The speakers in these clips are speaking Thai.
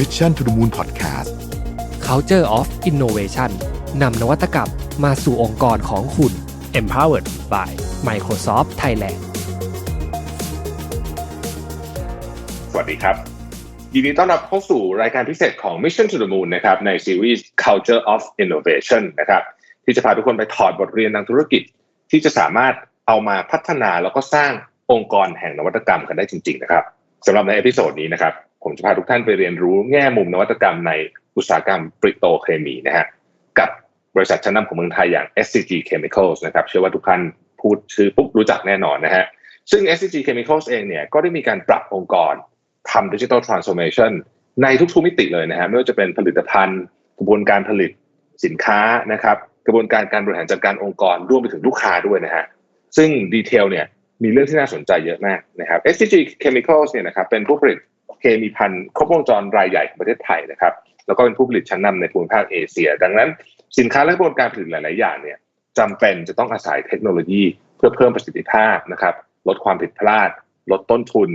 Mission to the Moon Podcast Culture of Innovation นำนวัตกรรมมาสู่องค์กรของคุณ Empowered by Microsoft Thailand สวัสดีครับยินดีต้อนรับเข้าสู่รายการพิเศษของ Mission to the Moon นะครับในซีรีส์ Culture of Innovation นะครับที่จะพาทุกคนไปถอดบทเรียนทางธุรกิจ ที่จะสามารถเอามาพัฒนาแล้วก็สร้างองค์กรแห่งนวัตกรรมกันได้จริง ๆ นะครับสำหรับในเอพิโซดนี้นะครับ ผมจะพาทุกท่านไปเรียนรู้แง่มุมนวัตกรรมในอุตสาหกรรมปริโตเคมีนะฮะกับบริษัทชั้นนำของเมืองไทยอย่าง SCG Chemicals นะครับเชื่อว่าทุกท่านพูดชื่อปุ๊บรู้จักแน่นอนนะฮะซึ่ง SCG Chemicals เองเนี่ยก็ได้มีการปรับองค์กรทำดิจิทัลทรานส์โอมชันในทุกๆมิติเลยนะฮะไม่ว่าจะเป็นผลิตภัณฑ์ กระบวนการผลิตสินค้านะครับกระบวนการการบริหารจัดการองค์กรรวมไปถึงลูกค้าด้วยนะฮะซึ่งดีเทลเนี่ยมีเรื่องที่น่าสนใจเยอะมากนะครับ SCG Chemicals เนี่ยนะครับเป็นผู้ผลิต เคมีภัณฑ์ครบวงจรรายใหญ่ของประเทศไทยนะครับ แล้วก็เป็นผู้ผลิตชั้นนำในภูมิภาคเอเชีย ดังนั้น สินค้าและกระบวนการผลิตหลาย ๆ อย่างเนี่ยจำเป็นจะต้องอาศัยเทคโนโลยีเพื่อเพิ่มประสิทธิภาพนะครับ ลดความผิดพลาด ลดต้นทุน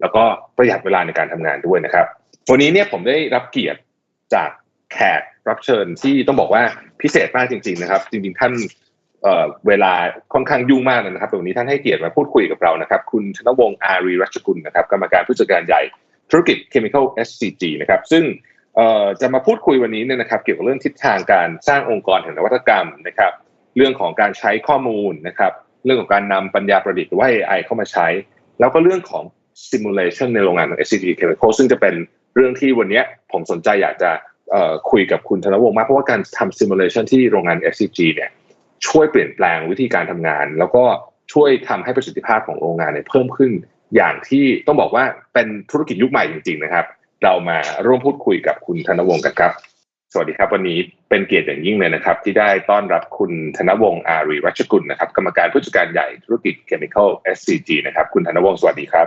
แล้วก็ประหยัดเวลาในการทำงานด้วยนะครับ วันนี้เนี่ยผมได้รับเกียรติจากแขกรับเชิญที่ต้องบอกว่าพิเศษมากจริง ๆ นะครับ จริง ๆ ท่านเออเวลาค่อนข้างยุ่งมากเลยนะครับตรงนี้ท่านให้เกียรติมาพูดคุยกับเรานะครับ คุณชนวงศ์อารีรัชกุลนะครับ กรรมการผู้จัดการใหญ่ ธุรกิจ Chemical SCG นะครับซึ่งจะมาพูดคุยวันนี้เนี่ยนะครับเกี่ยวกับเรื่องทิศทางการสร้างองค์กรแห่งนวัตกรรมนะครับเรื่องของการใช้ข้อมูลนะครับเรื่องของการนำปัญญาประดิษฐ์หรือว่า AI เข้ามาใช้ แล้วก็เรื่องของ simulation ในโรงงานของ SCG Chemical ซึ่งจะเป็นเรื่องที่วันนี้ผมสนใจอยากจะคุยกับคุณธนวงศ์มากเพราะว่าการทำ simulation ที่โรงงาน SCG เนี่ยช่วยเปลี่ยนแปลงวิธีการทำงาน แล้วก็ช่วยทำให้ประสิทธิภาพของโรงงานเนี่ยเพิ่มขึ้น อย่างที่ต้องบอกว่าเป็นธุรกิจยุคใหม่จริง ๆ นะครับ เรามาร่วมพูดคุยกับคุณธนวงศ์กันครับ สวัสดีครับ วันนี้เป็นเกียรติอย่างยิ่งเลยนะครับ ที่ได้ต้อนรับคุณธนวงศ์อารีรัชกุลนะครับกรรมการผู้จัดการใหญ่ธุรกิจ Chemical SCG นะครับคุณธนวงศ์สวัสดีครับ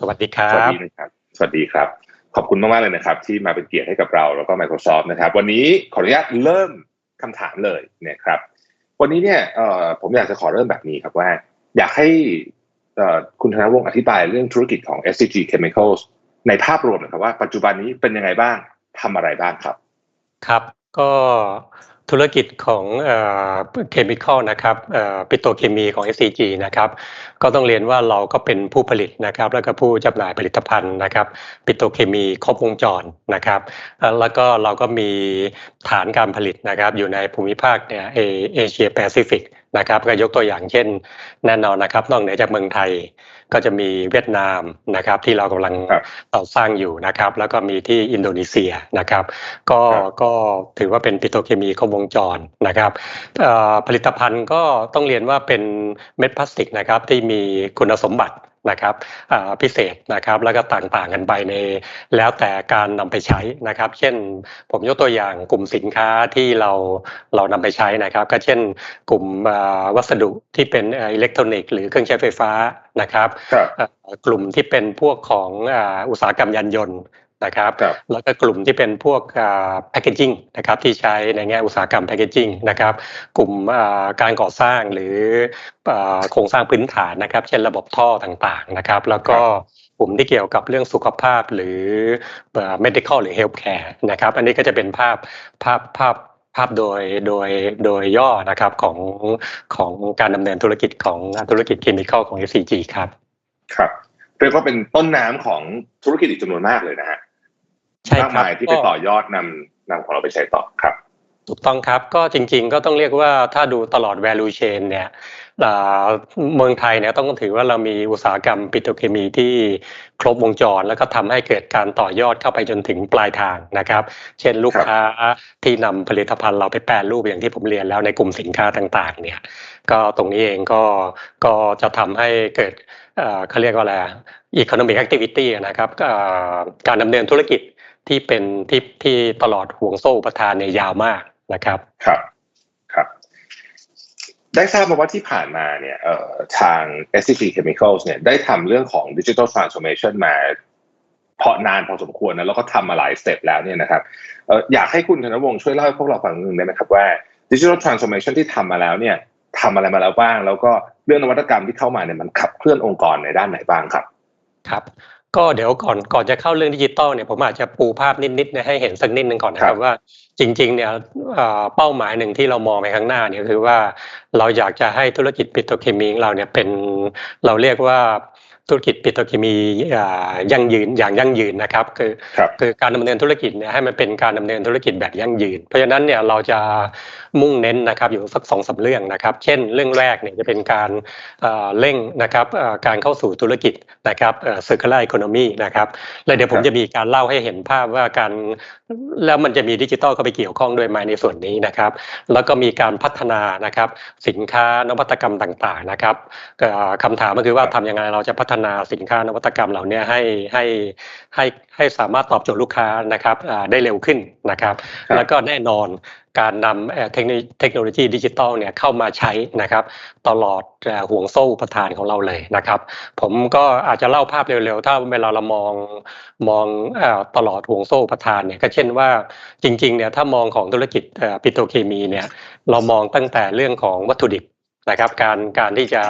สวัสดีครัสวัสบดีนะครับ สวัสดีครับ ขอบคุณมากๆเลยนะครับ ที่มาเป็นเกียรติให้กับเราแล้วก็ Microsoft นะครับ วันนี้ขออนุญาตเริ่มคำถามเลยนะครับ วันนี้เนี่ยเอ่อผมอยากจะขอเริ่มแบบนี้ครับว่า อยากให้เอ่อ คุณธนวงศ์อธิบายเรื่องธุรกิจของ SCG Chemicals ในภาพรวมหนะครับว่าปัจจุบันนี้เป็นยังไงบ้างทำอะไรบ้างครับ ครับก็ธุรกิจของเคมีคอลนะครับปิโตเคมีของ SCG นะครับก็ต้องเรียนว่าเราก็เป็นผู้ผลิตนะครับ แล้วก็ผู้จำหน่ายผลิตภัณฑ์นะครับ ปิโตเคมีครบวงจรนะครับ แล้วก็เราก็มีฐานการผลิตนะครับ อยู่ในภูมิภาคเนี่ยเอเชียแปซิฟิก นะครับก็ยกตัวอย่างเช่น แน่นอนนะครับ นอกเหนือจากเมืองไทยก็จะมีเวียดนามนะครับ ที่เรากำลังครับต่อสร้างอยู่นะครับ แล้วก็มีที่อินโดนีเซียนะครับ ก็ครับก็ถือว่าเป็นปิโตรเคมีครบวงจรนะครับเอ่อผลิตภัณฑ์ก็ต้องเรียนว่าเป็นเม็ดพลาสติกนะครับที่มีคุณสมบัติ นะครับอ่าพิเศษนะครับแล้วก็ต่างๆกันไปใน แล้วแต่การนำไปใช้นะครับ เช่นผมยกตัวอย่างกลุ่มสินค้าที่เราเรานำไปใช้นะครับ ก็เช่นกลุ่มอ่าวัสดุที่เป็นเอ่อิเล็กทรอนิกส์หรือเครื่องใช้ไฟฟ้านะครับครับเอ่อกลุ่มที่เป็นพวกของอ่าอุตสาหกรรมยานยนต์ นะครับครับแล้วก็กลุ่มที่เป็นพวกแพคเกจิ้งนะครับที่ใช้ในแง่อุตสาหกรรมแพคเกจิ้งนะครับกลุ่มอ่าการก่อสร้างหรืออ่าโครงสร้างพื้นฐานนะครับเช่นระบบท่อต่างๆนะครับ แล้วก็กลุ่มที่เกี่ยวกับเรื่องสุขภาพหรือเอ่อ medical หรือ healthcare นะครับอันนี้ก็จะเป็นภาพภาพภาพภาพโดยโดยโดยย่อนะครับของของการดำเนินธุรกิจของธุรกิจเคมีคอลของ FCG ครับ ครับเรียกว่าเป็นต้นน้ำของธุรกิจอีกจำนวนมากเลยนะฮะใช่ มากครับมายที่ไปต่อยอดนำนำของเราไปใช้ต่อครับ ถูกต้องครับก็จริงๆก็ต้องเรียกว่าถ้าดูตลอด value chain เนี่ยอ่าเมืองไทยเนี่ยต้องถือว่าเรามีอุตสาหกรรมปิโตรเคมีที่ครบวงจร แล้วก็ทำให้เกิดการต่อยอดเข้าไปจนถึงปลายทางนะครับ เช่นลูกค้าที่นำผลิตภัณฑ์เราไปแปรรูปอย่างที่ผมเรียนแล้วในกลุ่มสินค้าต่างๆ เนี่ย ก็ตรงนี้เองก็ก็จะทำให้เกิด เขาเรียกว่าอะไร economic activity นะครับการดำเนินธุรกิจที่เป็นที่ที่ตลอดห่วงโซ่อุประทานเนี่ยยาวมากนะครับ ครับ ครับ ได้ทราบมาว่าที่ผ่านมาเนี่ยทาง SCG Chemicals เนี่ยได้ทำเรื่องของ Digital Transformation มาเพาะนานพอสมควรนะแล้วก็ทำมาหลายสเต็ปแล้วเนี่ยนะครับอยากให้คุณธนวงศ์ช่วยเล่าให้พวกเราฟังนิดนึงได้ไหมครับว่า Digital Transformation ที่ทำมาแล้วเนี่ยทำอะไรมาแล้วบ้าง แล้วก็ เรื่องนวัตกรรมที่เข้ามาเนี่ยมันขับเคลื่อนองค์กรในด้านไหนบ้างครับ ครับก็เดี๋ยวก่อนก่อนจะเข้าเรื่องดิจิตอลเนี่ยผมอาจจะปูภาพนิดๆนะให้เห็นสักนิดนึงก่อนนะคครัรับบว่าจริงๆเนี่ยเอ่อเป้าหมายหนึ่งที่เรามองไปข้างหน้าเนี่ยคือว่าเราอยากจะให้ธุรกิจปิโตรเคมีของเราเนี่ยเป็นเราเรียกว่า ธุรกิจปิโตรเคมีอ่ายั่งยืนอย่างยั่งยืนนะครับ คือครับคือการดำเนินธุรกิจเนี่ยให้มันเป็นการดำเนินธุรกิจแบบยั่งยืน เพราะฉะนั้นเนี่ยเราจะมุ่งเน้นนะครับอยู่สักสองสามเรื่องนะครับ เช่น เรื่องแรกเนี่ยจะเป็นการเอ่อเร่งนะครับเอ่อการเข้าสู่ธุรกิจนะครับเอ่อ circular economy นะครับแล้วเดี๋ยวผมครับจะมีการเล่าให้เห็นภาพว่าการ แล้วมันจะมีดิจิทัลเข้าไปเกี่ยวข้องด้วยไหมในส่วนนี้นะครับ แล้วก็มีการพัฒนานะครับ สินค้านวัตกรรมต่างๆนะครับเอ่อคำถามก็คือว่าทำยังไงเราจะพัฒนาสินค้านวัตกรรมเหล่านี้ให้ให้ให้ให้สามารถตอบโจทย์ลูกค้านะครับอ่าได้เร็วขึ้นนะครับครับ แล้วก็แน่นอนการนำเอ่อเทคโนโลยีเทคโนโลยีดิจิทัลเนี่ยเข้ามาใช้นะครับตลอดเอ่อห่วงโซ่อุประทานของเราเลยนะครับ ผมก็อาจจะเล่าภาพเร็วๆ ถ้าเวลาเรามองมองเอ่อตลอดห่วงโซ่อุประทานเนี่ยก็เช่นว่าจริงๆเนี่ยถ้ามองของธุรกิจเอ่อปิโตรเคมีเนี่ยเรามองตั้งแต่เรื่องของวัตถุดิบนะครับการการที่จะ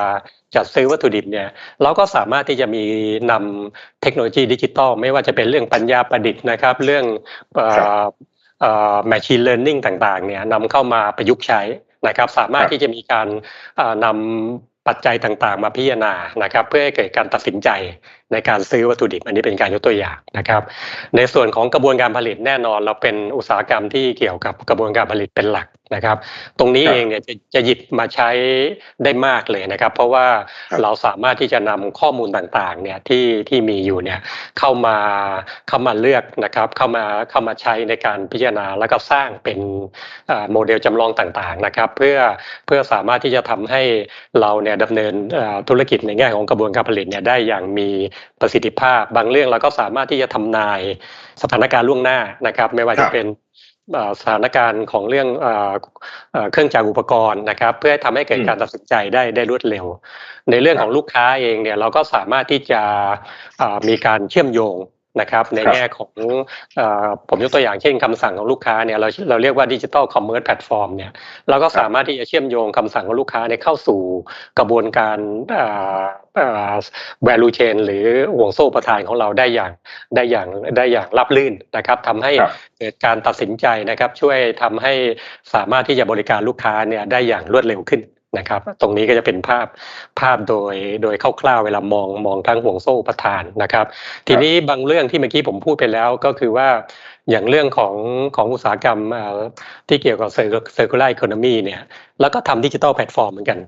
จัดซื้อวัตถุดิบเนี่ยเราก็สามารถที่จะมีนำเทคโนโลยีดิจิทัลไม่ว่าจะเป็นเรื่องปัญญาประดิษฐ์นะครับ เรื่องเอ่อครับเอ่อ machine learning ต่างๆเนี่ยนำเข้ามาประยุกต์ใช้นะครับ สามารถครับที่จะมีการเอ่อนำปัจจัยต่างๆ มาพิจารณานะครับ เพื่อให้เกิดการตัดสินใจ ในการซื้อวัตถุดิบ อันนี้เป็นการยกตัวอย่างนะครับ ในส่วนของกระบวนการผลิตแน่นอน เราเป็นอุตสาหกรรมที่เกี่ยวกับกระบวนการผลิตเป็นหลักนะครับ ตรงนี้ครับเองเนี่ยจะจะหยิบมาใช้ได้มากเลยนะครับ เพราะว่าครับเราสามารถที่จะนำข้อมูลต่างๆเนี่ยที่ที่มีอยู่เนี่ยเข้ามาเข้ามาเลือกนะครับ เข้ามาเข้ามาใช้ในการพิจารณาแล้วก็สร้างเป็นเอ่อโมเดลจำลองต่างๆนะครับ เพื่อเพื่อสามารถที่จะทำให้เราเนี่ยดำเนินเอ่อธุรกิจในแง่ของกระบวนการผลิตเนี่ยได้อย่างมีประสิทธิภาพ บางเรื่องเราก็สามารถที่จะทำนายสถานการณ์ล่วงหน้านะครับ ไม่ว่าครัจะบเป็นเอ่อสถานการณ์ของเรื่องเอ่อเอ่อเครื่องจักรอุปกรณ์นะครับ เพื่อให้ทำให้เกิดอืมการตัดสินใจได้ได้รวดเร็ว ในเรื่องของลูกค้าเองเนี่ยเราก็สามารถที่จะเอ่อมีการเชื่อมโยง นะครับในครับแง่ของเอ่อผมยกตัวอย่างเช่นคำสั่งของลูกค้าเนี่ยเราเราเรียกว่าดิจิ t a ลคอมเมอร์สแพลตฟอร์มเนี่ยเราก็สามารถที่จะเชื่อมโยงคำสั่งของลูกค้าเนี่ยเข้าสู่กระบวนการเอ่อเอ่อ value chain หรือห่วงโซ่ประทานของเราได้อย่างได้อย่างได้อย่างราบลื่นนะครับทำให้ครับเกิดการตัดสินใจนะครับช่วยทำให้สามารถที่จะบริการลูกค้าเนี่ยได้อย่างรวดเร็วขึ้น นะครับ ตรงนี้ก็จะเป็นภาพภาพโดยโดยคร่าวๆเวลามองมองทั้งห่วงโซ่ประทานนะครับ ทีนี้บางเรื่องที่เมื่อกี้ผมพูดไปแล้วก็คือว่าอย่างเรื่องของของอุตสาหกรรมเอ่อที่เกี่ยวกับ circular economy เนี่ยแล้วก็ทำดิจิทัลแพลตฟอร์มเหมือนกัน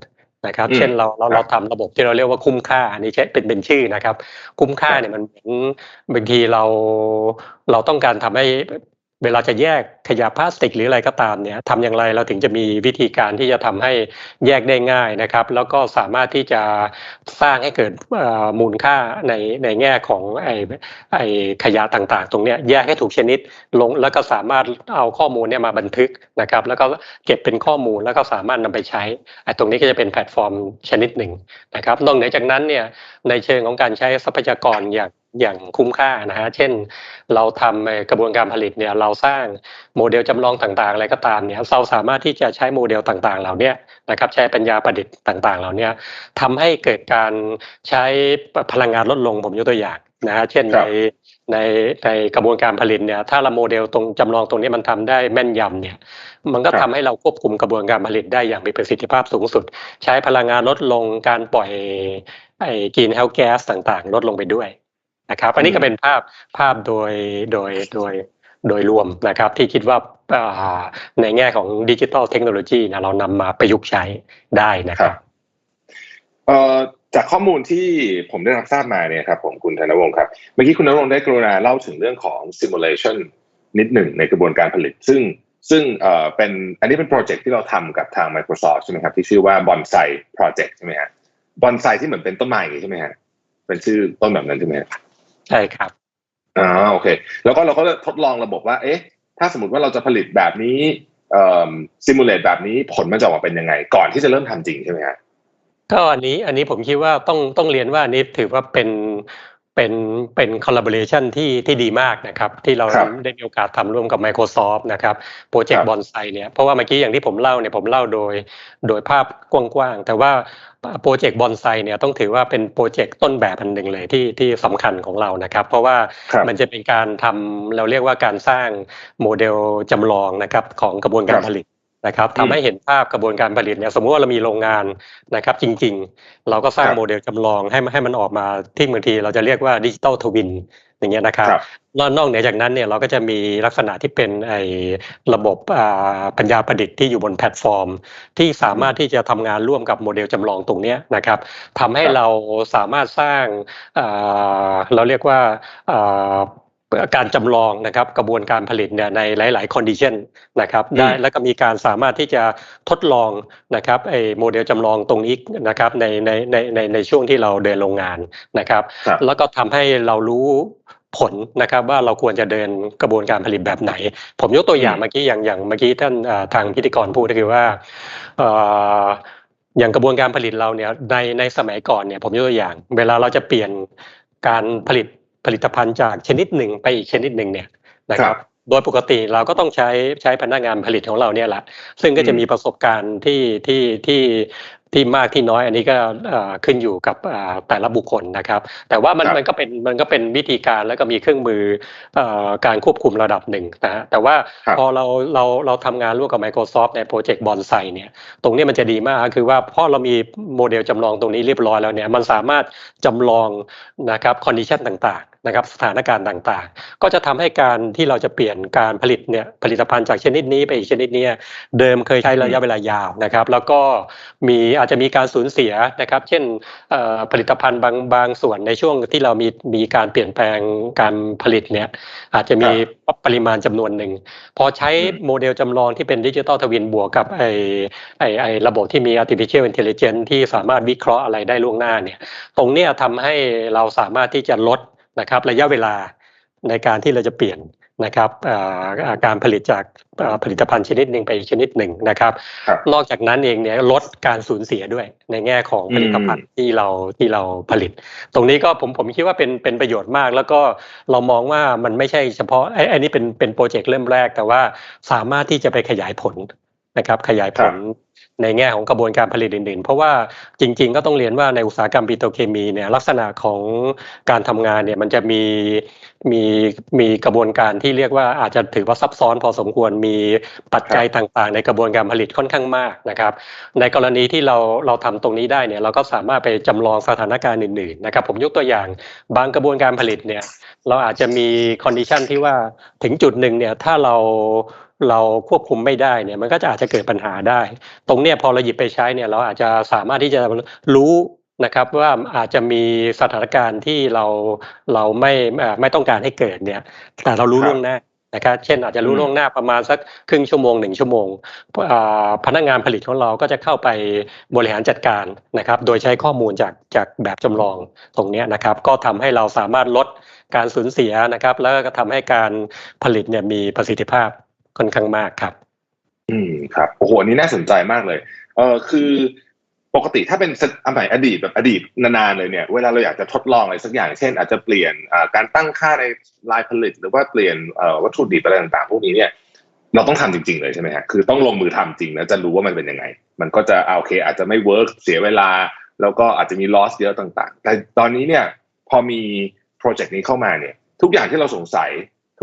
นะครับอืมเช่นเราเราครับเราทำระบบที่เราเรียกว่าคุ้มค่าอันนี้ใช้เป็นเป็นชื่อนะครับ คุ้มค่าครับเนี่ยมันเหมือนบางทีเราเราต้องการทำให้ เวลาจะแยกขยะพลาสติกหรืออะไรก็ตามเนี่ยทำอย่างไรเราถึงจะมีวิธีการที่จะทำให้แยกได้ง่ายนะครับ แล้วก็สามารถที่จะสร้างให้เกิดมูลค่าในในแง่ของไอไอขยะต่างๆ ตรงเนี้ยแยกให้ถูกชนิดลงแล้วก็สามารถเอาข้อมูลเนี่ยมาบันทึกนะครับ แล้วก็เก็บเป็นข้อมูลแล้วก็สามารถนำไปใช้ไอตรงนี้ก็จะเป็นแพลตฟอร์มชนิดหนึ่งนะครับนอกเหนือจากนั้นเนี่ยในเชิงของการใช้ทรัพยากรอย่าง อย่างคุ้มค่านะฮะ เช่น เราทำเอ่อกระบวนการผลิตเนี่ยเราสร้างโมเดลจำลองต่างๆ อะไรก็ตามเนี่ยเราสามารถที่จะใช้โมเดลต่างๆ เหล่าเนี้ยนะครับใช้ปัญญาประดิษฐ์ต่างๆ เหล่าเนี้ยทำให้เกิดการใช้พลังงานลดลงผมยกตัวอย่างนะฮะเช่นครัในบในในกระบวนการผลิตเนี่ยถ้าเราโมเดลตรงจำลองตรงนี้มันทำได้แม่นยำเนี่ยมันก็ครับทำให้เราควบคุมกระบวนการผลิตได้อย่างมีประสิทธิภาพสูงสุด ใช้พลังงานลดลงการปล่อยไอ้กรีนเฮาส์แก๊สต่างๆ ลดลงไปด้วย นะครับอันนี้ก็เป็นภาพภาพโดยโดยโดยโดยรวมนะครับที่คิดว่าอ่าในแง่ของดิจิทัลเทคโนโลยีนะเรานำมาประยุกต์ใช้ได้นะคครัรับบเอ่อจากข้อมูลที่ผมได้รับทราบมาเนี่ยครับผมคุณธนวงศ์ครับ เมื่อกี้คุณธนวงศ์ได้กรุณาเล่าถึงเรื่องของ simulation นิดหนึ่งในกระบวนการผลิต ซึ่งซึ่งเอ่อเป็นอันนี้เป็นโปรเจกต์ที่เราทำกับทาง Microsoft ใช่ไหมครับ ที่ชื่อว่า Bonsai Project ใช่ไหมฮะ Bonsai ที่เหมือนเป็นต้นไม้อย่างงี้ใช่ไหมฮะเป็นชื่อต้นแบบนั้นใช่ไหมฮะ ใช่ครับอ่าโอเค แล้วก็เราก็ทดลองระบบว่า เอ๊ะ ถ้าสมมติว่าเราจะผลิตแบบนี้เอ่อซิมูเลตแบบนี้ผลมันจะออกมาเป็นยังไง ก่อนที่จะเริ่มทำจริงใช่ไหมฮะก็อันนี้อันนี้ผมคิดว่าต้องต้องเรียนว่าอันนี้ถือว่าเป็น เป็นเป็น collaboration ที่ที่ดีมากนะครับ ที่เราครับได้มีโอกาสทำร่วมกับ Microsoft นะครับโปรเจกครัต์บบอนไซเนี่ยเพราะว่าเมื่อกี้อย่างที่ผมเล่าเนี่ยผมเล่าโดย โดยภาพกว้างๆ แต่ว่าโปรเจกต์บอนไซเนี่ยต้องถือว่าเป็นโปรเจกต์ต้นแบบอันหนึ่งเลยที่ที่สำคัญของเรานะครับ เพราะว่าครับมันจะเป็นการทำเราเรียกว่าการสร้างโมเดลจำลองนะครับของกระบวนการครับผลิต นะครับอืมทำให้เห็นภาพกระบวนการผลิตเนี่ยสมมติว่าเรามีโรงงานนะครับจริงๆ เราก็สร้างครับโมเดลจำลองให้มันให้มันออกมาที่บางทีเราจะเรียกว่าดิจิตอลทวินอย่างเงี้ยนะครับครับนอกนอกเหนือจากนั้นเนี่ยเราก็จะมีลักษณะที่เป็นไอ้ระบบอ่าปัญญาประดิษฐ์ที่อยู่บนแพลตฟอร์ม ที่สามารถที่จะทำงานร่วมกับโมเดลจำลองตรงเนี้ยนะครับทำให้ครับเราสามารถสร้างอ่าเราเรียกว่าอ่า การจำลองนะครับกระบวนการผลิตเนี่ยในหลายๆ condition นะครับได้อืมแล้วก็มีการสามารถที่จะทดลองนะครับไอ้โมเดลจำลองตรงนี้นะครับในในในในในช่วงที่เราเดินโรงงานนะครับครับแล้วก็ทำให้เรารู้ผลนะครับว่าเราควรจะเดินกระบวนการผลิตแบบไหน ผมยกตัวอย่างอืมเมื่อกี้อย่างอย่างเมื่อกี้ท่านอ่าทางพิธีกรพูดก็คือว่าเอ่ออย่างกระบวนการผลิตเราเนี่ยในในสมัยก่อนเนี่ยผมยกตัวอย่าง เวลาเราจะเปลี่ยนการผลิต ผลิตภัณฑ์จากชนิดหนึ่งไปอีกชนิดหนึ่งเนี่ยนะคครัรับบโดยปกติเราก็ต้องใช้ใช้พนักงานผลิตของเราเนี่ยแหละซึ่งก็จะอืมมีประสบการณ์ที่ที่ที่ที่มากที่น้อยอันนี้ก็เอ่อขึ้นอยู่กับอ่าแต่ละบุคคลนะครับ แต่ว่ามันครับมันก็เป็นมันก็เป็นวิธีการแล้วก็มีเครื่องมือเอ่อการควบคุมระดับหนึ่งนะฮะแต่ว่าครับพอเราเราเราทำงานร่วมกับ Microsoft ในโปรเจกต์บอนไซเนี่ยตรงนี้มันจะดีมากคือว่าพอเรามีโมเดลจำลองตรงนี้เรียบร้อยแล้วเนี่ยมันสามารถจำลองนะครับคอนดิชันต่างๆ นะครับสถานการณ์ต่างๆ ก็จะทำให้การที่เราจะเปลี่ยนการผลิตเนี่ยผลิตภัณฑ์จากชนิดนี้ไปอีกชนิดเนี้เดิมเคยใช้ระยะเวลายาวนะครับ แล้วก็มีอาจจะมีการสูญเสียนะครับ เช่นเอ่อผลิตภัณฑ์บางบางส่วนในช่วงที่เรามีมีการเปลี่ยนแปลงการผลิตเนี่ยอาจจะมีปริมาณจำนวนหนึ่งพอใช้อืมโมเดลจำลองที่เป็นดิจิตอลทวินบวกกับไอไอไอระบบที่มี artificial intelligence ที่สามารถวิเคราะห์อะไรได้ล่วงหน้าเนี่ยตรงเนี้ยทำให้เราสามารถที่จะลด นะครับระยะเวลาในการที่เราจะเปลี่ยนนะครับอ่าอ่าการผลิตจากอ่าผลิตภัณฑ์ชนิดหนึ่งไปอีกชนิดหนึ่งนะครับครับ นอกจากนั้นเองเนี่ยลดการสูญเสียด้วยในแง่ของผลิตภัณฑ์ที่เราที่เราผลิต ตรงนี้ก็ผมผมคิดว่าเป็นเป็นประโยชน์มาก แล้วก็เรามองว่ามันไม่ใช่เฉพาะไอ้ไอ้นี่เป็นเป็นโปรเจกต์เริ่มแรก แต่ว่าสามารถที่จะไปขยายผลนะครับขยายผล ในแง่ของกระบวนการผลิตอื่นๆ เพราะว่าจริงๆ ก็ต้องเรียนว่าในอุตสาหกรรมปิโตรเคมีเนี่ยลักษณะของการทำงานเนี่ยมันจะมีมีมีกระบวนการที่เรียกว่าอาจจะถือว่าซับซ้อนพอสมควรมีปัจจัยต่างๆ ในกระบวนการผลิตค่อนข้างมากนะครับ ในกรณีที่เราเราทำตรงนี้ได้เนี่ยเราก็สามารถไปจำลองสถานการณ์อื่นๆนะครับผมยกตัวอย่างบางกระบวนการผลิตเนี่ยเราอาจจะมีคอนดิชันที่ว่าถึงจุดหนึ่งเนี่ยถ้าเรา เราควบคุมไม่ได้เนี่ยมันก็จะอาจจะเกิดปัญหาได้ ตรงเนี้ยพอเราหยิบไปใช้เนี่ยเราอาจจะสามารถที่จะรู้นะครับว่าอาจจะมีสถานการณ์ที่เราเราไม่ไม่ต้องการให้เกิดเนี่ย แต่เรารู้ล่วงหน้านะครับเช่นอาจจะรู้ล่วงหน้าประมาณสักครึ่งชั่วโมงหนึ่งชั่วโมงพนักงานผลิตของเราก็จะเข้าไปบริหารจัดการนะครับ โดยใช้ข้อมูลจากจากแบบจำลองตรงเนี้ยนะครับ ก็ทำให้เราสามารถลดการสูญเสียนะครับ แล้วก็ทำให้การผลิตเนี่ยมีประสิทธิภาพ ค่อนข้างมากครับ อืมครับโอ้โหนี้น่าสนใจมากเลย เออคือปกติถ้าเป็นสมัยอดีตแบบอดีตนานๆเลยเนี่ยเวลาเราอยากจะทดลองอะไรสักอย่าง เช่น อาจจะเปลี่ยนการตั้งค่าในลายผลิต หรือว่าเปลี่ยนวัตถุดิบอะไรต่างๆ พวกนี้เนี่ยเราต้องทำจริง ๆ เลยใช่ไหมฮะคือต้องลงมือทำจริงแล้วจะรู้ว่ามันเป็นยังไง มันก็จะเอาโอเค อาจจะไม่เวิร์กเสียเวลา แล้วก็อาจจะมีลอสเยอะต่าง ๆ แต่ตอนนี้เนี่ยพอมีโปรเจกต์นี้เข้ามาเนี่ย ทุกอย่างที่เราสงสัย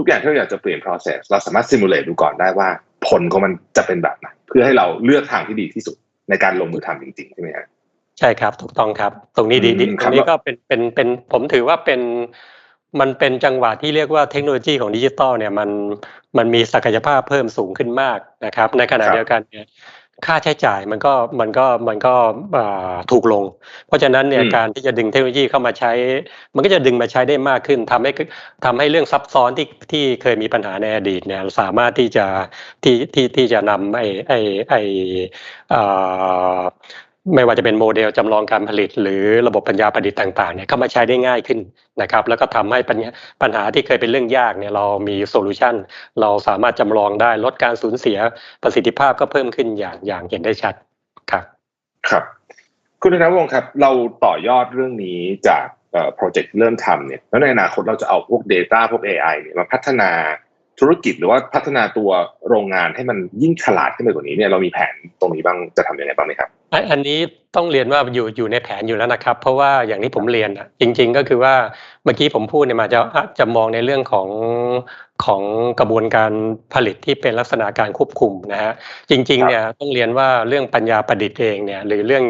ทุกอย่างที่เราอยากจะเปลี่ยน process เราสามารถ simulate ดูก่อนได้ว่า ผลของมันจะเป็นแบบไหนเพื่อให้เราเลือกทางที่ดีที่สุดในการลงมือทำจริงๆใช่ไหมฮะใช่ครับถูกต้องครับ ตรงนี้ดีอืมดีคตรัรบงนี้ก็เป็นเป็นเป็นผมถือว่าเป็นมันเป็นจังหวะที่เรียกว่าเทคโนโลยีของดิจิตอลเนี่ยมันมันมีศักยภาพเพิ่มสูงขึ้นมากนะครับ ในขณะเดียวกันเนี่ย ค่าใช้จ่ายมันก็มันก็มันก็อ่าถูกลง เพราะฉะนั้นเนี่ยอืมการที่จะดึงเทคโนโลยีเข้ามาใช้ มันก็จะดึงมาใช้ได้มากขึ้นทำให้ทำให้เรื่องซับซ้อนที่ที่เคยมีปัญหาในอดีตเนี่ยสามารถที่จะที่ที่ที่จะนำไอ้ไอ้ไอ้อ่า ไม่ว่าจะเป็นโมเดลจำลองการผลิต หรือระบบปัญญาประดิษฐ์ต่างๆเนี่ยเข้ามาใช้ได้ง่ายขึ้นนะครับ แล้วก็ทำให้ปัญหาปัญหาที่เคยเป็นเรื่องยากเนี่ยเรามีโซลูชันเราสามารถจำลองได้ลดการสูญเสียประสิทธิภาพก็เพิ่มขึ้นอย่างอย่างเห็นได้ชัดครับ ครับ คุณธนวงศ์ครับ เราต่อยอดเรื่องนี้จากโปรเจกต์เริ่มทำเนี่ยแล้วในอนาคตเราจะเอาพวก Data พวก AI เนี่ยมาพัฒนาธุรกิจหรือว่าพัฒนาตัวโรงงานให้มันยิ่งฉลาดขึ้นไปกว่านี้เนี่ยเรามีแผนตรงนี้บ้างจะทำยังไงบ้างไหมครับ อันอันนี้ต้องเรียนว่าอยู่อยู่ในแผนอยู่แล้วนะครับ เพราะว่าอย่างที่ผมเรียนอะจริง ๆ ก็คือว่าเมื่อกี้ผมพูดเนี่ยมาจะจะมองในเรื่องของของกระบวนการผลิตที่เป็นลักษณะการควบคุมนะฮะจริงๆเนี่ยต้องเรียนว่าเรื่องปัญญาประดิษฐ์เองเนี่ยหรือเรื่อง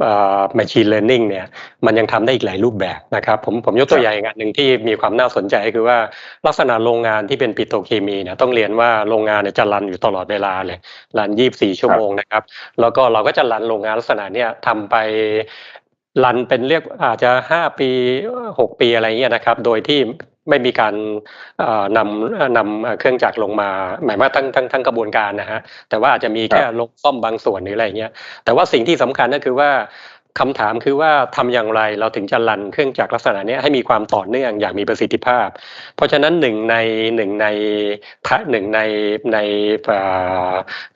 เอ่อ machine learning เนี่ยมันยังทำได้อีกหลายรูปแบบนะครับผมผมยกตัวอย่างอีกอันหนึ่งที่มีความน่าสนใจก็คือว่าลักษณะโรงงานที่เป็นปิโตรเคมีเนี่ยต้องเรียนว่าโรงงานเนี่ยจะรันอยู่ตลอดเวลาเลยรัน 24 ชั่วโมงนะครับแล้วก็เราก็จะรันโรงงานลักษณะเนี้ยทำไปรันเป็นเรียกอาจจะห้าปีหกปีอะไรเงี้ยนะครับ โดยที่ไม่มีการเอ่อนำนำเครื่องจักรลงมา หมายว่าทั้งทั้งทั้งกระบวนการนะฮะแต่ว่าอาจจะมีแค่ลงซ่อมบางส่วนหรืออะไรเงี้ยแต่ว่าสิ่งที่สำคัญก็คือว่า คำถามคือว่าทำอย่างไรเราถึงจะรันเครื่องจักรลักษณะนี้ให้มีความต่อเนื่องอย่างมีประสิทธิภาพ เพราะฉะนั้นหนึ่งในหนึ่งในทะหนึ่งในใน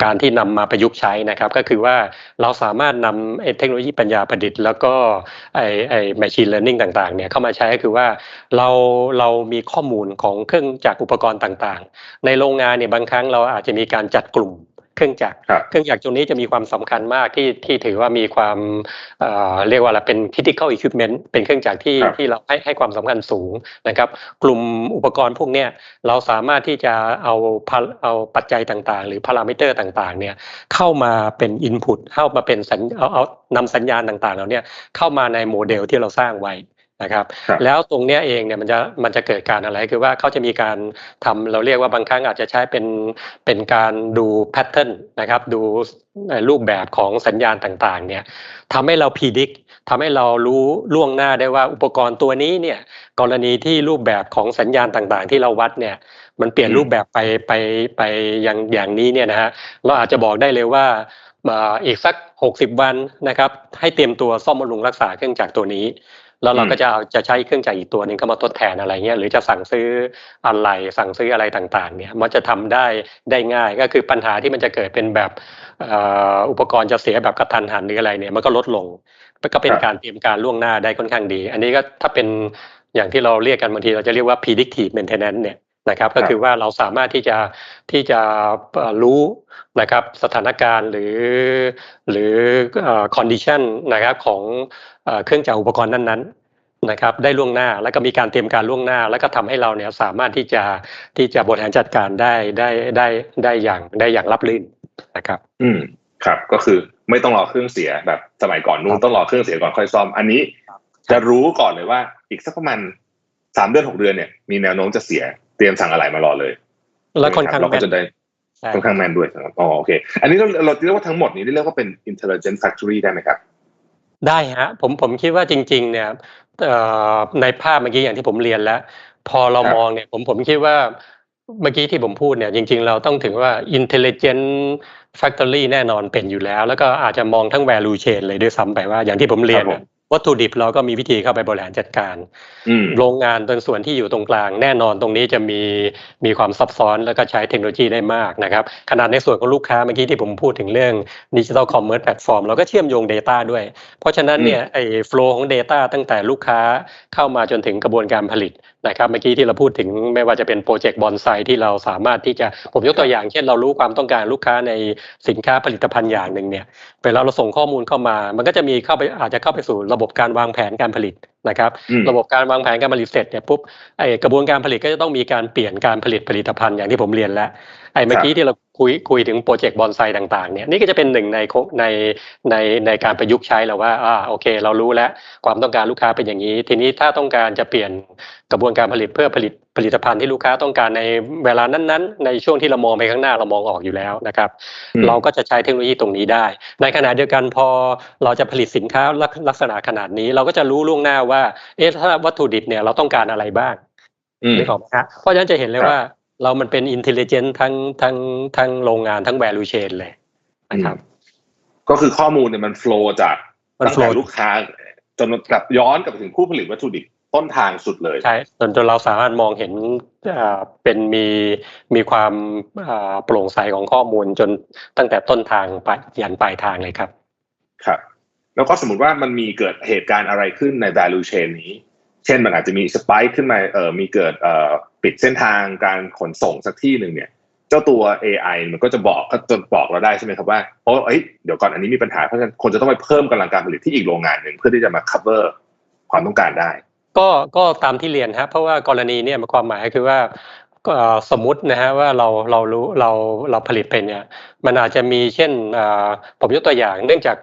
การที่นำมาประยุกต์ใช้นะครับ ก็คือว่าเราสามารถนำเทคโนโลยีปัญญาประดิษฐ์ แล้วก็ไอไอ้ machine learning ต่างๆเนี่ยเข้ามาใช้ก็คือว่าเราเรามีข้อมูลของเครื่องจักรอุปกรณ์ต่างๆ ในโรงงานเนี่ยบางครั้งเราอาจจะมีการจัดกลุ่ม เครื่องจักรครับเครื่องจักรตรงนี้จะมีความสำคัญมากที่ที่ถือว่ามีความเอ่อเรียกว่าอะไรเป็น critical equipment เป็นเครื่องจักรที่ครับที่เราให้ให้ความสำคัญสูงนะครับ กลุ่มอุปกรณ์พวกเนี้ยเราสามารถที่จะเอาพาเอาปัจจัยต่างๆ หรือพารามิเตอร์ต่างๆเนี่ยเข้ามาเป็น input เข้ามาเป็นสัญเอาเอานำสัญญาณต่างๆเหล่าเนี้ยเข้ามาในโมเดลที่เราสร้างไว้ นะครับครับแล้วตรงเนี้ยเองเนี่ยมันจะมันจะเกิดการอะไรคือว่าเขาจะมีการทำเราเรียกว่าบางครั้งอาจจะใช้เป็นเป็นการดูแพทเทิร์นนะครับดูเอ่อรูปแบบของสัญญาณต่างๆเนี่ยทำให้เราพิจิกทำให้เรารู้ล่วงหน้าได้ว่าอุปกรณ์ตัวนี้เนี่ยกรณีที่รูปแบบของสัญญาณต่างๆ ที่เราวัดเนี่ยมันเปลี่ยนอืมรูปแบบไปไปไปอย่างอย่างนี้เนี่ยนะฮะเราอาจจะบอกได้เลยว่าเอ่ออีกสัก 60 วันนะครับให้เตรียมตัวซ่อมบำรุงรักษาเครื่องจักรตัวนี้ แล้วเราอืมก็จะเอาจะใช้เครื่องจักรอีกตัวหนึ่งเข้ามาทดแทนอะไรเงี้ยหรือจะสั่งซื้ออะไรสั่งซื้ออะไรต่างๆเนี่ยมันจะทำได้ได้ง่ายก็คือปัญหาที่มันจะเกิดเป็นแบบเอ่ออุปกรณ์จะเสียแบบกระทันหันหรืออะไรเนี่ยมันก็ลดลงก็เป็นครับการเตรียมการล่วงหน้าได้ค่อนข้างดี อันนี้ก็ถ้าเป็นอย่างที่เราเรียกกันบางทีเราจะเรียกว่า predictive maintenance เนี่ยนะครับก็คือว่าเราสามารถที่จะที่จะเอ่อรู้นะครับสถานการณ์หรือหรือเอ่อ condition นะครับของ เอ่อเครื่องจักรอุปกรณ์นั้นๆนะครับได้ล่วงหน้าแล้วก็มีการเตรียมการล่วงหน้า แล้วก็ทำให้เราเนี่ยสามารถที่จะที่จะบริหารจัดการได้ได้ได้ได้อย่างได้อย่างรับรื่นนะครับ อืมครับก็คือไม่ต้องรอเครื่องเสียแบบสมัยก่อนนู่ครันบต้องรอเครื่องเสียก่อนค่อยซ่อม อันนี้จะรู้ก่อนเลยว่า อีกสักประมาณสามเดือนหกเดือนเนี่ยมีแนวโน้มจะเสียเตรียมสั่งอะไรมารอเลย แล้วค่อนข้างเราก็แม่นจะได้ใช่ค่อนข้างแม่นด้วยนะครับอ๋อโอเค อันนี้เราเราเรียกว่าทั้งหมดนี้เรียกว่าเป็น intelligent factory ได้ไหมครับ ได้ฮะผมผมคิดว่าจริง ๆ เนี่ยเอ่อในภาพเมื่อกี้อย่างที่ผมเรียนแล้ว พอเราครับมองเนี่ยผมผมคิดว่าเมื่อกี้ที่ผมพูดเนี่ยจริง ๆ เราต้องถึงว่า intelligent factory แน่นอนเป็นอยู่แล้ว แล้วก็อาจจะมองทั้ง value chain เลยด้วยซ้ำไปว่าอย่างที่ผมเรียนครับผมน่ะ วัตถุดิบเราก็มีวิธีเข้าไปบริหารจัดการอืมโรงงานตรงส่วนที่อยู่ตรงกลาง แน่นอนตรงนี้จะมีมีความซับซ้อนแล้วก็ใช้เทคโนโลยีได้มากนะครับขนาดในส่วนของลูกค้าเมื่อกี้ที่ผมพูดถึงเรื่องดิจิทัลคอมเมอร์ e แพลตฟอร์มเราก็เชื่อมโยง Data ด้วย เพราะฉะนั้นเนี่ยไอ้โฟล์ของ Data ตั้งแต่ลูกค้าเข้ามาจนถึงกระบวนการผลิต นะครับเมื่อกี้ที่เราพูดถึงไม่ว่าจะเป็นโปรเจกต์บอนไซที่เราสามารถที่จะผมยกตัวอย่าง เช่นเรารู้ความต้องการลูกค้าในสินค้าผลิตภัณฑ์อย่างหนึ่งเนี่ยเวลาเราส่งข้อมูลเข้ามา มันก็จะมีเข้าไปอาจจะเข้าไปสู่ระบบการวางแผนการผลิตนะครับอืมระบบการวางแผนการผลิตเสร็จเนี่ยปุ๊บไอกระบวนการผลิตก็จะต้องมีการเปลี่ยนการผลิตผลิตภัณฑ์อย่างที่ผมเรียนแล้วไอ้เมื่อกี้ที่เรา คุยคุยถึงโปรเจกต์บอนไซต่างๆเนี่ยนี่ก็จะเป็นหนึ่งในโคในในในการประยุกต์ใช้แล้วว่าอ่าโอเค เรารู้แล้วความต้องการลูกค้าเป็นอย่างนี้ ทีนี้ถ้าต้องการจะเปลี่ยนกระบวนการผลิตเพื่อผลิตผลิตภัณฑ์ที่ลูกค้าต้องการในเวลานั้นๆ ในช่วงที่เรามองไปข้างหน้าเรามองออกอยู่แล้วนะครับอืมเราก็จะใช้เทคโนโลยีตรงนี้ได้ ในขณะเดียวกันพอเราจะผลิตสินค้าลักลักษณะขนาดนี้ เราก็จะรู้ล่วงหน้าว่าเอ๊ะถ้าวัตถุดิบเนี่ยเราต้องการอะไรบ้างอืมนึกออกไหมฮะเพราะฉะนั้นจะเห็นเลยครับว่า เรามันเป็นอินเทลเจนต์ทั้งทั้งทั้งโรงงานทั้ง value chain เลยนะครับ ก็คือข้อมูลเนี่ยมันโฟล์จากมันตั้งแต่ flow ลูกค้าจนกลับย้อนกลับไปถึงผู้ผลิตวัตถุดิบต้นทางสุดเลยใช่จนจนเราสามารถมองเห็นอ่าเป็นมีมีความอ่าโปร่งใสของข้อมูลจนตั้งแต่ต้นทางไปยันปลายทางเลยครับ ครับ แล้วก็สมมติว่ามันมีเกิดเหตุการณ์อะไรขึ้นใน value chain นี้ เช่นมันอาจจะมีสปายขึ้นมาเออมีเกิดเอ่อ ปิดเส้นทางการขนส่งสักที่หนึ่งเนี่ย เจ้าตัว AI มันก็จะบอกก็จะบอกเราได้ใช่ไหมครับว่าโอ้เอ้ยเดี๋ยวก่อนอันนี้มีปัญหาเพราะฉะนั้นคนจะต้องไปเพิ่มกำลังการผลิตที่อีกโรงงานหนึ่งเพื่อที่จะมา cover ความต้องการได้ ก็ก็ตามที่เรียนฮะเพราะว่ากรณีเนี่ยความหมายคือว่าสมมตินะฮะว่าเราเรารู้เราเราผลิตไปเนี่ยมันอาจจะมีเช่นผมยกตัวอย่างเนื่องจาก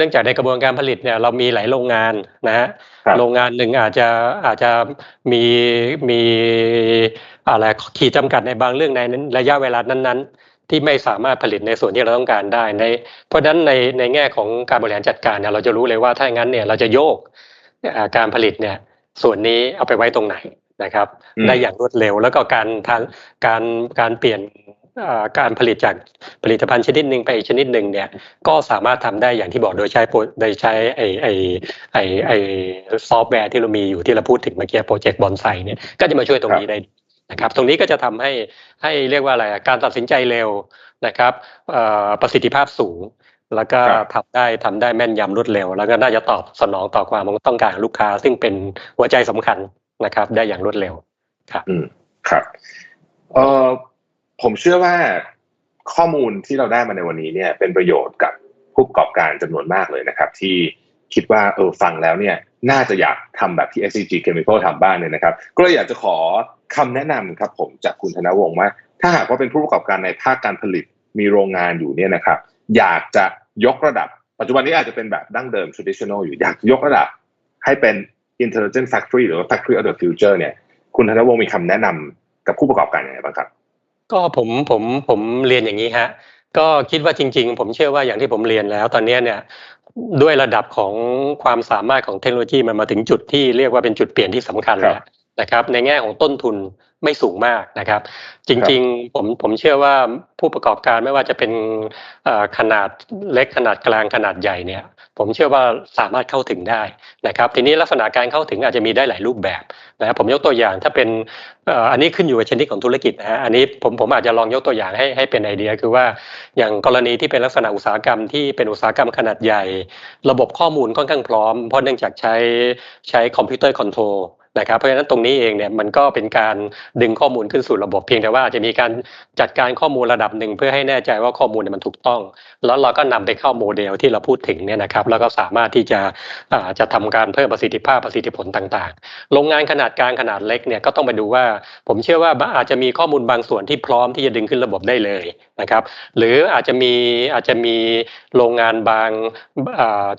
นื่องจากในกระบวนการผลิตเนี่ยเรามีหลายโรงงานนะฮะโรงงานหนึ่งอาจจะอาจจะมีมีอะไรขีดจำกัดในบางเรื่องในระยะเวลานั้น ๆ ที่ไม่สามารถผลิตในส่วนที่เราต้องการได้ใน เพราะฉะนั้นในในแง่ของการบริหารจัดการเนี่ยเราจะรู้เลยว่าถ้าอย่างนั้นเนี่ยเราจะโยกการผลิตเนี่ยส่วนนี้เอาไปไว้ตรงไหนนะครับ ได้อย่างรวดเร็วแล้วก็การทางการการเปลี่ยน การผลิตจากผลิตภัณฑ์ชนิดหนึ่งไปอีกชนิดหนึ่งเนี่ยก็สามารถทำได้อย่างที่บอกโดยใช้โดยใช้ไอไอไอไอซอฟต์แวร์ที่เรามีอยู่ที่เราพูดถึงเมื่อกี้โปรเจกต์บอนไซเนี่ยก็จะมาช่วยตรงนี้ได้นะครับตรงนี้ก็จะทำให้ให้เรียกว่าอะไรการตัดสินใจเร็วนะครับประสิทธิภาพสูง แล้วก็ทำได้ทำได้แม่นยำรวดเร็ว แล้วก็น่าจะตอบสนองต่อความต้องการลูกค้า ซึ่งเป็นหัวใจสำคัญนะครับ ได้อย่างรวดเร็วครับอืมครับเอ่อ ผมเชื่อว่าข้อมูลที่เราได้มาในวันนี้เนี่ยเป็นประโยชน์กับผู้ประกอบการจำนวนมากเลยนะครับ ที่คิดว่าเออฟังแล้วเนี่ยน่าจะอยากทำแบบที่ SCG Chemical ทำบ้างเนี่ยนะครับ ก็เลยอยากจะขอคำแนะนำครับผมจากคุณธนวงศ์ว่า ถ้าหากว่าเป็นผู้ประกอบการในภาคการผลิตมีโรงงานอยู่เนี่ยนะครับ อยากจะยกระดับ ปัจจุบันนี้อาจจะเป็นแบบดั้งเดิม traditional อยู่อยากยกระดับ ให้เป็น intelligent factory หรือว่า factory of the future เนี่ย คุณธนวงศ์มีคำแนะนำกับผู้ประกอบการอย่างไรบ้างครับ ก็ผมผมผมเรียนอย่างนี้ฮะก็คิดว่าจริง ๆ ผมเชื่อว่าอย่างที่ผมเรียนแล้ว ตอนนี้เนี่ยด้วยระดับของความสามารถของเทคโนโลยีมันมาถึงจุดที่เรียกว่าเป็นจุดเปลี่ยนที่สำคัญแล้วนะครับ ในแง่ของต้นทุน ไม่สูงมากนะครับ จริงๆผมผมเชื่อว่าผู้ประกอบการไม่ว่าจะเป็นขนาดเล็กขนาดกลางขนาดใหญ่เนี่ยผมเชื่อว่าสามารถเข้าถึงได้นะครับ ทีนี้ลักษณะการเข้าถึงอาจจะมีได้หลายรูปแบบนะผมยกตัวอย่างถ้าเป็นอันนี้ขึ้นอยู่กับชนิดของธุรกิจนะฮะอันนี้ผมผมอาจจะลองยกตัวอย่างให้ให้เป็นไอเดีย คือว่าอย่างกรณีที่เป็นลักษณะอุตสาหกรรมที่เป็นอุตสาหกรรมขนาดใหญ่ ระบบข้อมูลค่อนข้างพร้อม เพราะเนื่องจากใช้ใช้คอมพิวเตอร์คอนโทรล นะครับเพราะฉะนั้นตรงนี้เองเนี่ยมันก็เป็นการดึงข้อมูลขึ้นสู่ระบบเพียงแต่ว่าจะมีการจัดการข้อมูลระดับหนึ่งเพื่อให้แน่ใจว่าข้อมูลเนี่ยมันถูกต้อง แล้วเราก็นำไปเข้าโมเดลที่เราพูดถึงเนี่ยนะครับแล้วก็สามารถที่จะจะทำการเพิ่มประสิทธิภาพประสิทธิผลต่างๆ โรงงานขนาดกลางขนาดเล็กเนี่ยก็ต้องไปดูว่า ผมเชื่อว่าอาจจะมีข้อมูลบางส่วนที่พร้อมที่จะดึงขึ้นระบบได้เลยนะครับหรืออาจจะมีอาจจะมีโรงงานบาง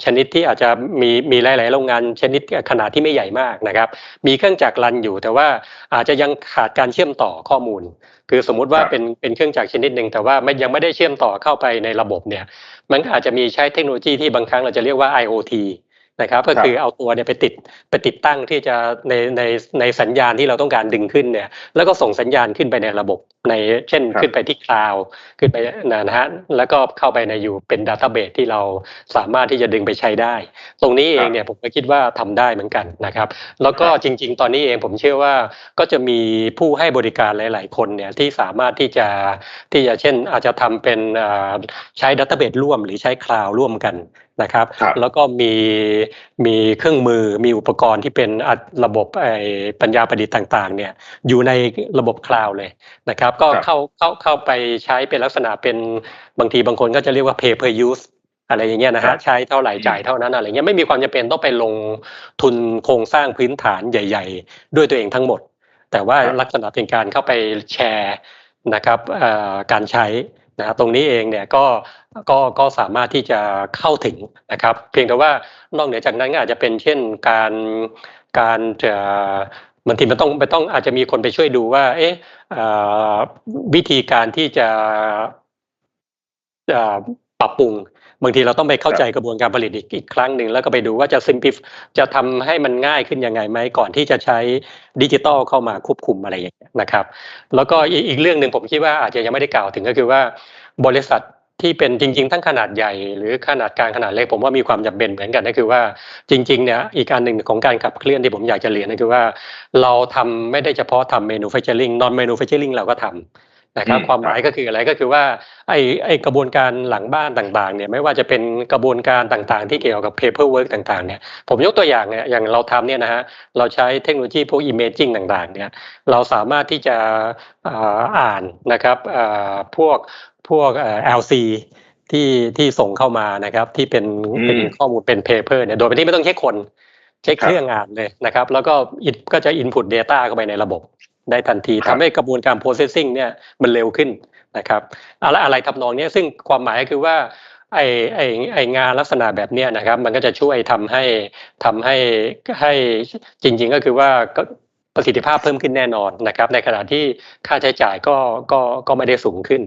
ชนิดที่อาจจะมีมีหลาย ๆ โรงงานชนิดขนาดที่ไม่ใหญ่มากนะครับมีเครื่องจักรรันอยู่ แต่ว่าอาจจะยังขาดการเชื่อมต่อข้อมูล คือสมมุติว่าเป็นเป็นเครื่องจักรชนิดหนึ่งแต่ว่าไม่ยังไม่ได้เชื่อมต่อเข้าไปในระบบเนี่ยมันอาจจะมีใช้เทคโนโลยีที่บางครั้งเราจะเรียกว่า IoT นะครับก็คือเอาตัวเนี่ยไปติดไปติดตั้งที่จะในในในสัญญาณที่เราต้องการดึงขึ้นเนี่ยแล้วก็ส่งสัญญาณขึ้นไปในระบบในเช่นขึ้นไปที่คลาวขึ้นไปนะฮะแล้วก็เข้าไปในอยู่เป็นดัตต้าเบสที่เราสามารถที่จะดึงไปใช้ได้ ตรงนี้เองเนี่ยผมก็คิดว่าทำได้เหมือนกันนะครับ แล้วก็จริง ๆ ตอนนี้เองผมเชื่อว่าก็จะมีผู้ให้บริการหลาย ๆ คนเนี่ยที่สามารถที่จะที่จะเช่นอาจจะทำเป็นใช้ดัตต้าเบสร่วมหรือใช้คลาวร่วมกันนะครับ แล้วก็มีมีเครื่องมือมีอุปกรณ์ที่เป็นระบบไอ้ปัญญาประดิษฐ์ต่างๆเนี่ยอยู่ในระบบคลาวด์เลยนะครับ ก็เข้าเข้าเข้าไปใช้เป็นลักษณะเป็นบางทีบางคนก็จะเรียกว่า pay per use อะไรอย่างเงี้ยนะฮะใช้เท่าไหร่จ่ายเท่านั้นอะไรเงี้ยไม่มีความจำเป็นต้องไปลงทุนโครงสร้างพื้นฐานใหญ่ ๆ ด้วยตัวเองทั้งหมด แต่ว่าลักษณะเป็นการเข้าไปแชร์นะครับการใช้ นะตรงนี้เองเนี่ยก็ก็ก็สามารถที่จะเข้าถึงนะครับ เพียงแต่ว่านอกเหนือจากนั้นก็อาจจะเป็นเช่นการการจะบางทีมันต้องไปต้องอาจจะมีคนไปช่วยดูว่า เอ๊ะวิธีการที่จะปรับปรุง บางทีเราต้องไปเข้าใจกระบวนการผลิตอีกอีกครั้งหนึ่งแล้วก็ไปดูว่าจะซิมพิฟจะทำให้มันง่ายขึ้นยังไงไหมก่อนที่จะใช้ดิจิตอลเข้ามาควบคุมอะไรอย่างเงี้ยนะครับ แล้วก็อีกเรื่องหนึ่งผมคิดว่าอาจจะยังไม่ได้กล่าวถึงก็คือว่าบริษัทที่เป็นจริง ๆ ทั้งขนาดใหญ่ หรือขนาดกลางขนาดเล็กผมว่ามีความจำเป็นเหมือนกันก็คือว่าจริงๆเนี่ยอีกการหนึ่งของการขับเคลื่อนที่ผมอยากจะเรียนก็คือว่า เราทำไม่ได้เฉพาะทำเมนูแฟเชอร์ลิงนอนเมนูแฟเชอริงเราก็ทำ นะครับอืมความหมายก็คืออะไรก็คือว่าไอ้ไอ้กระบวนการหลังบ้านต่างๆเนี่ยไม่ว่าจะเป็นกระบวนการต่างๆ ที่เกี่ยวกับ paperwork ต่างๆเนี่ยผมยกตัวอย่างเนี่ยอย่างเราทำเนี่ยนะฮะเราใช้เทคโนโลยีพวก imaging ต่างๆเนี่ยเราสามารถที่จะอ่าอ่านนะครับอ่าพวกพวกเอ่อ LC ที่ที่ส่งเข้ามานะครับที่เป็นอืมเป็นข้อมูลเป็น paper เนี่ยโดยที่ไม่ต้องใช้คนใช้เครื่องอ่านเลยนะครับ แล้วก็ it- ก็จะ input data เข้าไปในระบบ ได้ทันทีครัทำบให้กระบวนการ processing เนี่ยมันเร็วขึ้นนะครับอะไรอะไรทำนองเนี้ยซึ่งความหมายก็คือว่าไอไอไองานลักษณะแบบเนี้ยนะครับ มันก็จะช่วยทำให้ทำให้ให้จริง ๆ ก็คือว่าก็ประสิทธิภาพเพิ่มขึ้นแน่นอนนะครับ ในขณะที่ค่าใช้จ่ายก็ก็ก็ไม่ได้สูงขึ้น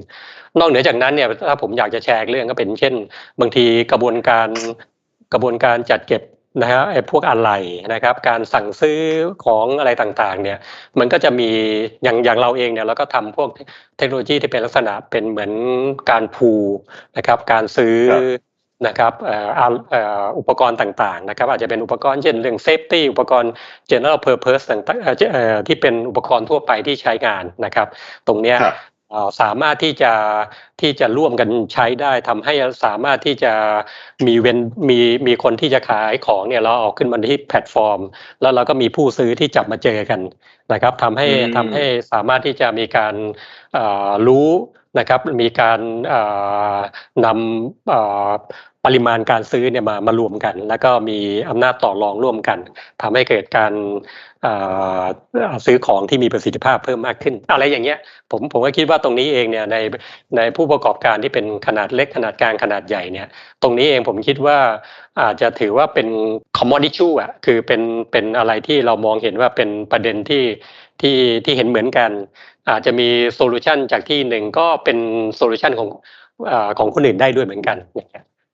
นอกเหนือจากนั้นเนี่ยถ้าผมอยากจะแชร์เรื่องก็เป็นเช่น บางทีกระบวนการกระบวนการจัดเก็บ นะฮะไอ้พวกอะไหล่นะครับ การสั่งซื้อของอะไรต่างๆ เนี่ย มันก็จะมีอย่างอย่างเราเองเนี่ยเราก็ทำพวกเทคโนโลยีที่เป็นลักษณะเป็นเหมือนการพูลนะครับ การซื้อครับนะครับเอ่ออ่าเอ่ออุปกรณ์ต่างๆนะครับ อาจจะเป็นอุปกรณ์เช่นเรื่อง safety อุปกรณ์ general purpose ต่างๆเอ่อเอ่อที่เป็นอุปกรณ์ทั่วไปที่ใช้งานนะครับ ตรงเนี้ยครับเอ่อ สามารถที่จะที่จะร่วมกันใช้ได้ทำให้สามารถที่จะมีเวนมีมีคนที่จะขายของเนี่ยเราเอาขึ้นมาที่แพลตฟอร์ม แล้วเราก็มีผู้ซื้อที่จับมาเจอกันนะครับทำให้อืมทำให้สามารถที่จะมีการเอ่อรู้นะครับมีการเอ่อนำเอ่อปริมาณการซื้อเนี่ยมามารวมกัน แล้วก็มีอำนาจต่อรองร่วมกันทำให้เกิดการเอ่อ ซื้อของที่มีประสิทธิภาพเพิ่มมากขึ้น อะไรอย่างเงี้ยผมผมก็คิดว่าตรงนี้เองเนี่ยในในผู้ประกอบการที่เป็นขนาดเล็กขนาดกลางขนาดใหญ่เนี่ยตรงนี้เองผมคิดว่าอาจจะถือว่าเป็น common issue อะคือเป็นเป็นอะไรที่เรามองเห็นว่าเป็นประเด็นที่ที่ที่เห็นเหมือนกัน อาจจะมีโซลูชันจากที่หนึ่งก็เป็นโซลูชันของอ่อของคนอื่นได้ด้วยเหมือนกัน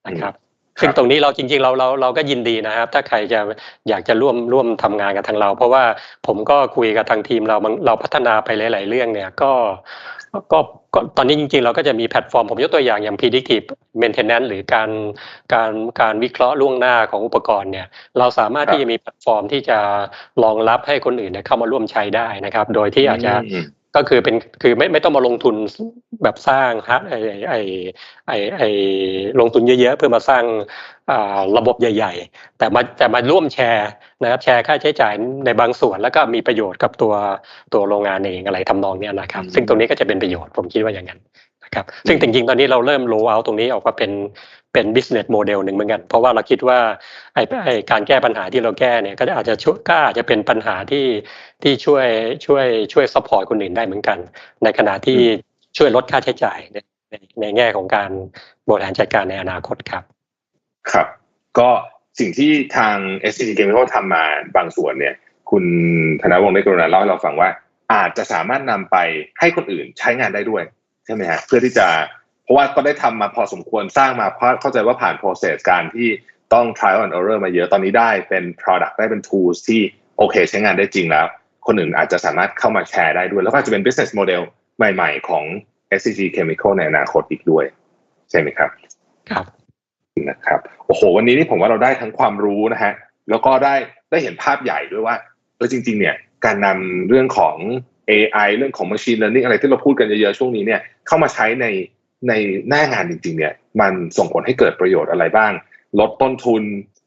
นะครับ ซึ่งตรงนี้เราจริงๆเราเราเราก็ยินดีนะครับ ถ้าใครจะอยากจะร่วมร่วมทำงานกับทางเรา เพราะว่าผมก็คุยกับทางทีมเรามันเราพัฒนาไปหลาย ๆ เรื่องเนี่ยก็ก็ก็ตอนนี้จริงๆ เราก็จะมีแพลตฟอร์ม ผมยกตัวอย่างอย่าง predictive maintenance หรือการการการวิเคราะห์ล่วงหน้าของอุปกรณ์เนี่ยเราสามารถครับที่จะมีแพลตฟอร์มที่จะรองรับให้คนอื่นเนี่ยเข้ามาร่วมใช้ได้นะครับ โดยที่อาจจะอืม ก็คือเป็นคือไม่ไม่ต้องมาลงทุนแบบสร้างฮาร์ดไอไอไอไอลงทุนเยอะๆ เพื่อมาสร้างอ่าระบบใหญ่ ๆ แต่มาแต่มาร่วมแชร์นะครับแชร์ค่าใช้จ่ายในบางส่วน แล้วก็มีประโยชน์กับตัวตัวโรงงานเองอะไรทำนองเนี้ยนะครับอืมซึ่งตรงนี้ก็จะเป็นประโยชน์ผมคิดว่าอย่างนั้นนะครับซึ่งจริงๆตอนนี้เราเริ่มโลเอาตรงนี้ออกมาเป็น เป็น business model หนึ่งเหมือนกัน เพราะว่าเราคิดว่าไอ้ไอ้การแก้ปัญหาที่เราแก้เนี่ยก็อาจจะช่วยก็อาจจะเป็นปัญหาที่ที่ช่วยช่วยช่วยซัพพอร์ตคนอื่นได้เหมือนกัน ในขณะที่ช่วยลดค่าใช้จ่ายในในในแง่ของการบริหารจัดการในอนาคตครับ ครับ ก็สิ่งที่ทาง SCG Chemical ทำมาบางส่วนเนี่ย คุณธนวงศ์ได้กรุณาเล่าให้เราฟังว่าอาจจะสามารถนำไปให้คนอื่นใช้งานได้ด้วยใช่ไหมฮะเพื่อที่จะเพ ราะว่าก็ได้ทำมาพอสมควรสร้างมาเพราะเข้าใจว่าผ่าน process การที่ต้อง trial and error มาเยอะตอนนี้ได้เป็น product ได้เป็น tools ที่โอเค ใช้งานได้จริงแล้ว คนอื่นอาจจะสามารถเข้ามาแชร์ได้ด้วย แล้วก็อาจจะเป็น business model ใหม่ ๆ ของ SCG Chemical ในอนาคตอีกด้วย ใช่ไหมครับ ครับนะครับโอ้โห วันนี้นี่ผมว่าเราได้ทั้งความรู้นะฮะแล้วก็ได้ได้เห็นภาพใหญ่ด้วยว่าเออจริง ๆ เนี่ยการนำเรื่องของ AI เรื่องของ Machine Learning อะไรที่เราพูดกันเยอะๆช่วงนี้เนี่ยเข้ามาใช้ใน ในหน้างานจริงๆเนี่ยมันส่งผลให้เกิดประโยชน์อะไรบ้าง ลดต้นทุน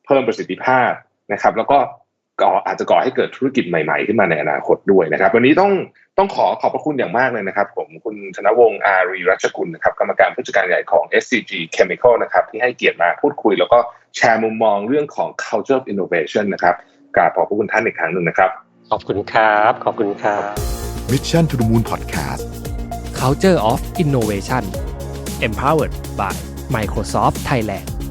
เพิ่มประสิทธิภาพนะครับ แล้วก็ก่ออาจจะก่อให้เกิดธุรกิจใหม่ๆ ขึ้นมาในอนาคตด้วยนะครับ วันนี้ต้องต้องขอขอบพระคุณอย่างมากเลยนะครับ ผมคุณธนวงศ์อารีรัชกุลนะครับกรรมการผู้จัดการใหญ่ของ SCG Chemical นะครับที่ให้เกียรติมาพูดคุย แล้วก็แชร์มุมมองเรื่องของ culture of innovation นะครับกราบขอบพระคุณท่านอีกครั้งหนึ่งนะครับ ขอบคุณครับ ขอบคุณครับ Mission to the Moon Podcast Culture of Innovation Empowered by Microsoft Thailand